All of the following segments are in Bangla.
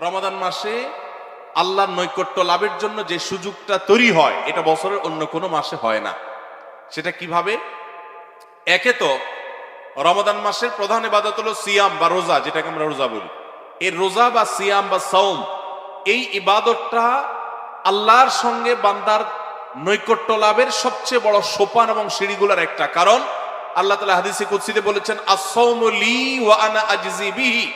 রমাদান মাসে আল্লাহর নৈকট্য লাভের জন্য যে সুযোগটা তৈরি হয়, এটা বছরের অন্য কোনো মাসে হয় না। সেটা কীভাবে? একে তো রমাদান মাসের প্রধান ইবাদত হলো সিয়াম বা রোজা, যেটাকে আমরা রোজা বলি। এই রোজা বা সিয়াম বা সৌম এই ইবাদতটা আল্লাহর সঙ্গে বান্দার নৈকট্য লাভের সবচেয়ে বড় সোপান এবং সিঁড়িগুলোর একটা। কারণ আল্লাহ তালা হাদিসে কুৎসিতে বলেছেন বিহি।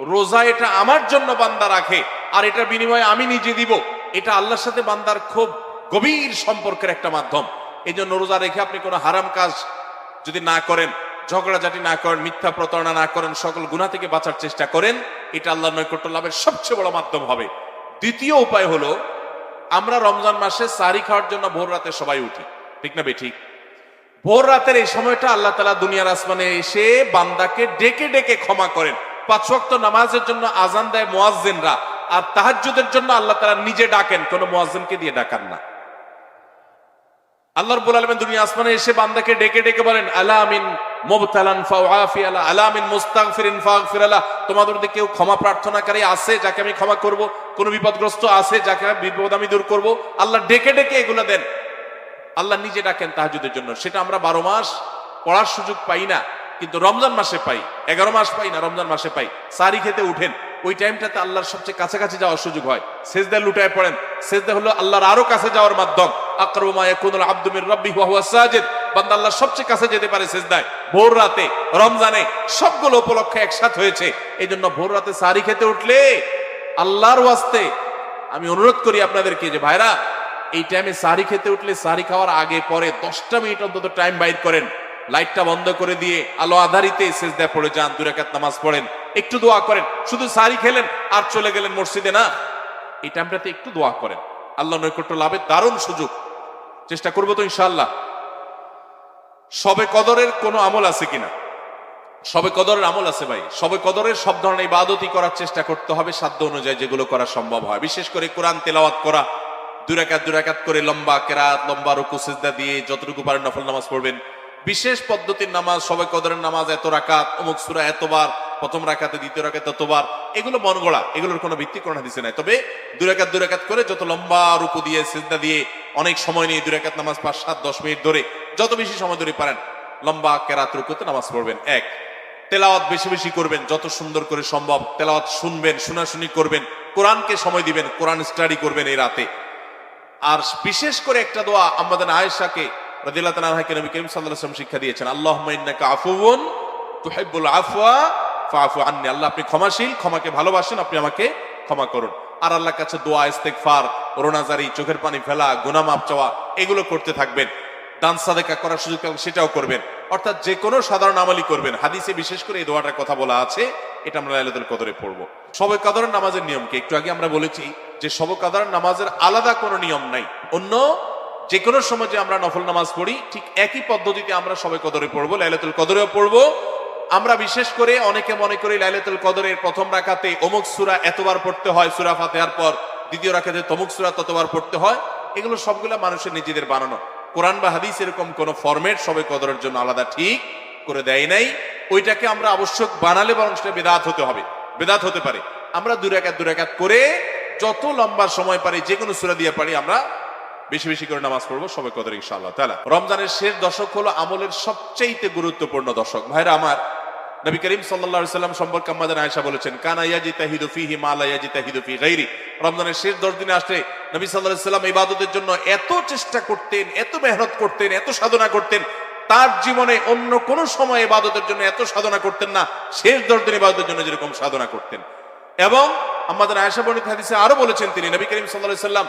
রোজা এটা আমার জন্য বান্দা রাখে, আর এটা বিনিময়ে আমি নিজে দিব। এটা আল্লাহর সাথে বান্দার খুব গভীর সম্পর্কের একটা মাধ্যম। এই জন্য রোজা রেখে আপনি কোনো হারাম কাজ যদি না করেন, ঝগড়াঝাটি না করেন, মিথ্যা প্রতারণা না করেন, সকল গুণা থেকে বাঁচার চেষ্টা করেন, এটা আল্লাহ নৈকট্য লাভের সবচেয়ে বড় মাধ্যম হবে। দ্বিতীয় উপায় হলো, আমরা রমজান মাসে সারি খাওয়ার জন্য ভোর রাতে সবাই উঠি। ঠিক না বেঠিক? ভোর রাতের এই সময়টা আল্লাহ তালা দুনিয়ার আসমানে এসে বান্দাকে ডেকে ডেকে ক্ষমা করেন। পাঁচ ওয়াক্ত নামাজের জন্য আজান দেয় আর জন্য আল্লাহ তালা নিজে ডাকেন দিয়ে ডাকান না। দুনিয়া আসমানে এসে বান্দাকে ডেকে ডেকে বলেন মুবতালান আলা মুস্তাগফিরিন ফাগফির আলা। তোমাদের মধ্যে কেউ ক্ষমা প্রার্থনাকারী আছে যাকে আমি ক্ষমা করব? কোন বিপদগ্রস্ত আছে যাকে বিপদ আমি দূর করব? আল্লাহ ডেকে ডেকে এগুলো দেন। আল্লাহ নিজে ডাকেন তাহাজুদের জন্য। সেটা আমরা বারো মাস পড়ার সুযোগ পাই না। কিন্তু রমজান মাসে পাই, এগারো মাস পাই না, রমজান মাসে পাই। সারি খেতে উঠেন, ওই টাইমটাতে আল্লাহর সবচেয়ে কাছাকাছি যাওয়ার সুযোগ হয়। সেজদা লুটায় পড়েন, সেজদা হলো আল্লাহর আরও কাছে যাওয়ার মাধ্যম। হুয়া সাজিদ। বান্দা আল্লাহর সবচেয়ে কাছে যেতে পারে সেজদায়। ভোর রাতে, রমজানে সবগুলো উপলক্ষে একসাথ হয়েছে। এই জন্য ভোর রাতে সারি খেতে উঠলে আল্লাহর ওয়াস্তে আমি অনুরোধ করি আপনাদেরকে যে, ভাইরা, এই টাইমে সারি খেতে উঠলে সারি খাওয়ার আগে, পরে দশটা মিনিট অন্তত টাইম বাইর করেন। লাইটটা বন্ধ করে দিয়ে আলো আধারিতে সেজদায় পড়ে যান দুরাকাত নামাজ পড়েন। একটু দোয়া করেন, শুধু সারি খেলেন আর চলে গেলেন মসজিদে, না? এই টাইমটাতে একটু দোয়া করেন। আল্লাহ নৈকট্য লাভের দারুণ সুযোগ। চেষ্টা করব তো ইনশাল্লাহ সবে কদরের কোনো আমল আছে কিনা? সবে কদরের আমল আছে ভাই। সবে কদরের সব ধরনের ইবাদতই করার চেষ্টা করতে হবে সাধ্য অনুযায়ী যেগুলো করা সম্ভব হয়। বিশেষ করে কোরআন তেলাওয়াত করা। দুরাকাত দুরাকাত করে লম্বা কেরাত, লম্বা রুকু, সিজদা দিয়ে যতটুকু পারেন নফল নামাজ পড়বেন। বিশেষ পদ্ধতির নামাজ সবে কদরের নামাজ, এত রাকাত, অমুক সুরা এতবার, প্রথম রাকাতে, দ্বিতীয় রাকাতে এতবার, এগুলো মন গড়া, এগুলোর কোনো ভিত্তি কোনো হাদিসে নাই। তবে দুরাকাত দুরাকাত করে যত লম্বা রুকু দিয়ে, সিজদা দিয়ে, অনেক সময় নিয়ে দুরাকাত নামাজ পাঁচ, সাত, দশ মিনিট ধরে, যত বেশি সময় ধরে পারেন, লম্বা কেরাত রুকুতে নামাজ পড়বেন। এক, তেলাওয়াত বেশি বেশি করবেন, যত সুন্দর করে সম্ভব তেলাওয়াত শুনবেন, শোনাশুনি করবেন, কোরআনকে সময় দিবেন, কোরআন স্টাডি করবেন এই রাতে। আর বিশেষ করে একটা দোয়া আমাদের আয়েশাকে শিক্ষা দিয়েছেন আফওয়া ফাআফু আন্নি। আল্লাহ, আপনি ক্ষমাশীল, ক্ষমাকে ভালোবাসেন, আপনি আমাকে ক্ষমা করুন। আর আল্লাহর কাছে দোয়া, ইস্তেগফার, রোনাজারি, চোখের পানি ফেলা, গুনাহ মাপ চাওয়া, এগুলো করতে থাকবেন। করার সুযোগ সেটাও করবেন। অর্থাৎ যে কোনো সাধারণ আমলই করবেন। হাদিসে বিশেষ করে এই দোয়াটার কথা বলা আছে, এটা আমরা লাইলাতুল কদরে পড়ব। সবে কদরের নামাজের নিয়মকে একটু আগে আমরা বলেছি যে সবে কদরের নামাজের আলাদা কোনো নিয়ম নাই। অন্য যে কোনো সময় যে আমরা নফল নামাজ পড়ি, ঠিক একই পদ্ধতিতে আমরা সবে কদরে পড়ব, লাইলাতুল কদরেও পড়ব। আমরা বিশেষ করে অনেকে মনে করি লাইলাতুল কদরের প্রথম রাখাতে অমুক সুরা এতবার পড়তে হয়, সুরা ফাতেহার পর দ্বিতীয় রাখাতে তমুক সুরা ততবার পড়তে হয়। এগুলো সবগুলা মানুষের নিজেদের বানানো। কোরআন বা হাদিস এরকম কোন ফরম্যাট সবে কদরের জন্য আলাদা ঠিক করে দেয় নাই। ওইটাকে আমরা আবশ্যক বানালে বরং সেটা বেদাত হতে হবে, বেদাত হতে পারে। আমরা দুরাকাত দুরাকাত করে যত লম্বা সময় পারি যে কোনো সুরা দিয়ে পারি, আমরা বেশি বেশি করে নামাজ পড়ব সবে কদর ইনশাআল্লাহ। তাআলা রমজানের শেষ দশক হলো আমলের সবচেয়ে গুরুত্বপূর্ণ দশক। ভাইরা আমার, নবী করিম সাল্লাম সম্পর্কে আমাদের আয়েশা বলেছেন, কানা ইয়াজিতাহিদু ফিহি মা লা ইয়াজিতাহিদু ফি গায়রি রমজানের শেষ 10 দিনে আসলে নবী আলাইহি সাল্লাম ইবাদতের জন্য এত চেষ্টা করতেন, এত মেহনত করতেন, এত সাধনা করতেন, তার জীবনে অন্য কোন সময় ইবাদতের জন্য এত সাধনা করতেন না, শেষ 10 দিন ইবাদতের জন্য যেরকম সাধনা করতেন। এবং আমাদের আয়েশা বর্ণিত হাদিসে আরও বলেছেন তিনি, নবী করিম আলাইহি সাল্লাম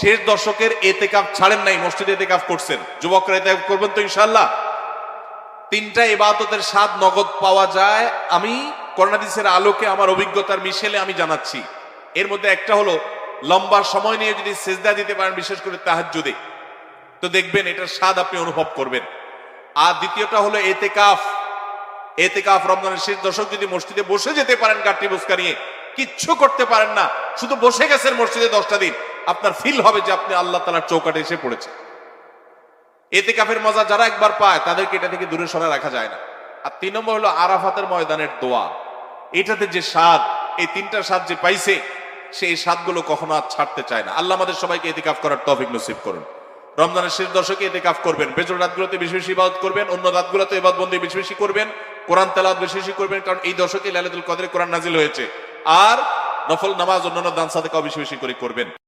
শেষ দর্শকের এতেকাফ ছাড়েন নাই, মসজিদে এতেকাফ করছেন। যুবকরা এতেকাফ করবেন তো ইনশাআল্লাহ। তিনটা ইবাদতের স্বাদ নগদ পাওয়া যায়। আমি করোনাদিসের আলোকে আমার অভিজ্ঞতার মিশেলে আমি জানাচ্ছি। এর মধ্যে একটা হলো, লম্বা সময় নিয়ে যদি সেজদা দিতে পারেন, বিশেষ করে তাহাজ্জুদে, তো দেখবেন এটার স্বাদ আপনি অনুভব করবেন। আর দ্বিতীয়টা হলো এতেকাফ এতেকাফ রমজানের শেষ দশক যদি মসজিদে বসে যেতে পারেন গাঠি বসকা নিয়ে কিচ্ছু করতে পারেন না। শুধু বসে গেছেন মসজিদে দশটা দিন। আপনার ফিল হবে যে আপনি আল্লাহ তালার চৌকাটে এসে পড়েছেন। এতে কাফের মজা যারা একবার পায়, তাদেরকে এটা থেকে দূরে সরে রাখা যায় না। আর তিন নম্বর হলো আরাফাতের ময়দানের দোয়া। এটাতে যে স্বাদ, এই তিনটা স্বাদ যে পাইছে সেই স্বাদগুলো কখনো আর ছাড়তে চায় না। আল্লাহ আমাদের সবাইকে এতেকাফ করার তফিক নসিব করুন। রমজানের শেষ দশকে এতেকাফ করবেন। বেজর রাতগুলোতে বেশি বেশি ইবাদত করবেন, অন্য রাতগুলোতে ইবাদত বন্দী বেশি বেশি করবেন, কোরআন তেলাওয়াত বেশি বেশি করবেন, কারণ এই দশকে লাইলাতুল কদরে কোরআন নাজিল হয়েছে। আর নফল নামাজ অন্যান্য দান সাদেকাও বেশি বেশি করে করবেন।